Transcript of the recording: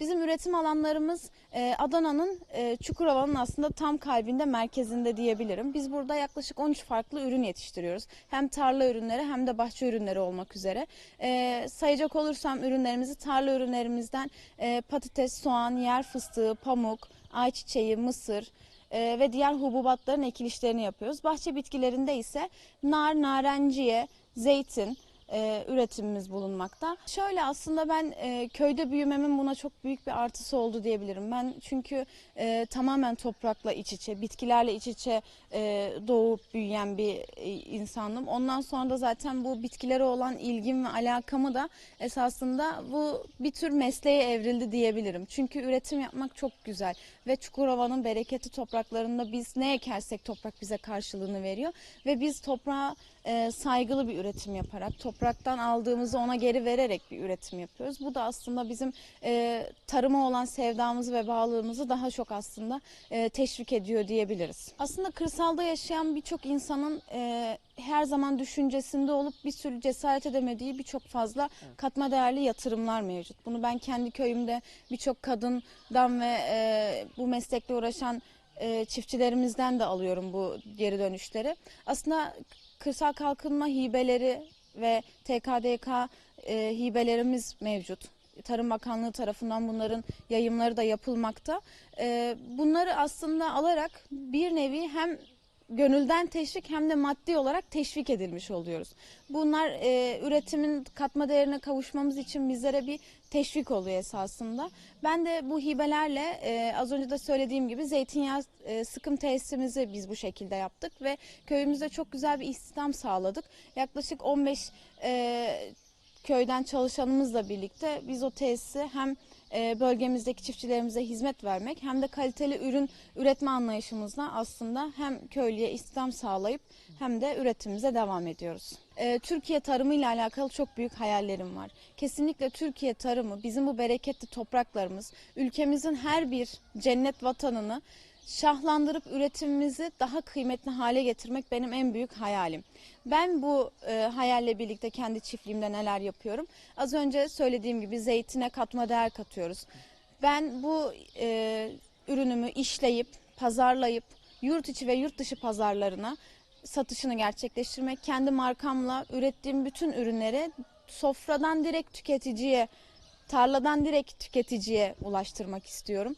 Bizim üretim alanlarımız e, Adana'nın e, Çukurova'nın aslında tam kalbinde merkezinde diyebilirim. Biz burada yaklaşık 13 farklı ürün yetiştiriyoruz. Hem tarla ürünleri hem de bahçe ürünleri olmak üzere. E, sayacak olursam ürünlerimizi tarla ürünlerimizden e, patates, soğan, yer fıstığı, pamuk, ayçiçeği, mısır, e, ve diğer hububatların ekilişlerini yapıyoruz. Bahçe bitkilerinde ise nar, narenciye, zeytin e, üretimimiz bulunmakta. Şöyle aslında ben e, köyde büyümemin buna çok büyük bir artısı oldu diyebilirim. Ben çünkü e, tamamen toprakla iç içe, bitkilerle iç içe e, doğup büyüyen bir e, insandım. Ondan sonra da zaten bu bitkilere olan ilgim ve alakamı da esasında bu bir tür mesleğe evrildi diyebilirim. Çünkü üretim yapmak çok güzel ve Çukurova'nın bereketli topraklarında biz ne ekersek toprak bize karşılığını veriyor ve biz toprağa e, saygılı bir üretim yaparak topraktan aldığımızı ona geri vererek bir üretim yapıyoruz. Bu da aslında bizim e, tarıma olan sevdamızı ve bağlılığımızı daha çok aslında e, teşvik ediyor diyebiliriz. Aslında kırsalda yaşayan birçok insanın e, her zaman düşüncesinde olup bir sürü cesaret edemediği birçok fazla katma değerli yatırımlar mevcut. Bunu ben kendi köyümde birçok kadından ve e, bu meslekle uğraşan e, çiftçilerimizden de alıyorum bu geri dönüşleri. Aslında kırsal kalkınma hibeleri ve TKDK e, hibelerimiz mevcut. Tarım Bakanlığı tarafından bunların yayımları da yapılmakta. E, bunları aslında alarak bir nevi hem gönülden teşvik hem de maddi olarak teşvik edilmiş oluyoruz. Bunlar e, üretimin katma değerine kavuşmamız için bizlere bir teşvik oluyor esasında. Ben de bu hibelerle e, az önce de söylediğim gibi zeytinyağı e, sıkım tesisimizi biz bu şekilde yaptık ve köyümüzde çok güzel bir istihdam sağladık. Yaklaşık 15 e, köyden çalışanımızla birlikte biz o tesisi hem e, bölgemizdeki çiftçilerimize hizmet vermek hem de kaliteli ürün üretme anlayışımızla aslında hem köylüye istihdam sağlayıp hem de üretimimize devam ediyoruz. E, Türkiye tarımı ile alakalı çok büyük hayallerim var. Kesinlikle Türkiye tarımı bizim bu bereketli topraklarımız ülkemizin her bir cennet vatanını şahlandırıp üretimimizi daha kıymetli hale getirmek benim en büyük hayalim. Ben bu e, hayalle birlikte kendi çiftliğimde neler yapıyorum? Az önce söylediğim gibi zeytine katma değer katıyoruz. Ben bu e, ürünümü işleyip, pazarlayıp, yurt içi ve yurt dışı pazarlarına satışını gerçekleştirmek, kendi markamla ürettiğim bütün ürünleri sofradan direkt tüketiciye tarladan direkt tüketiciye ulaştırmak istiyorum.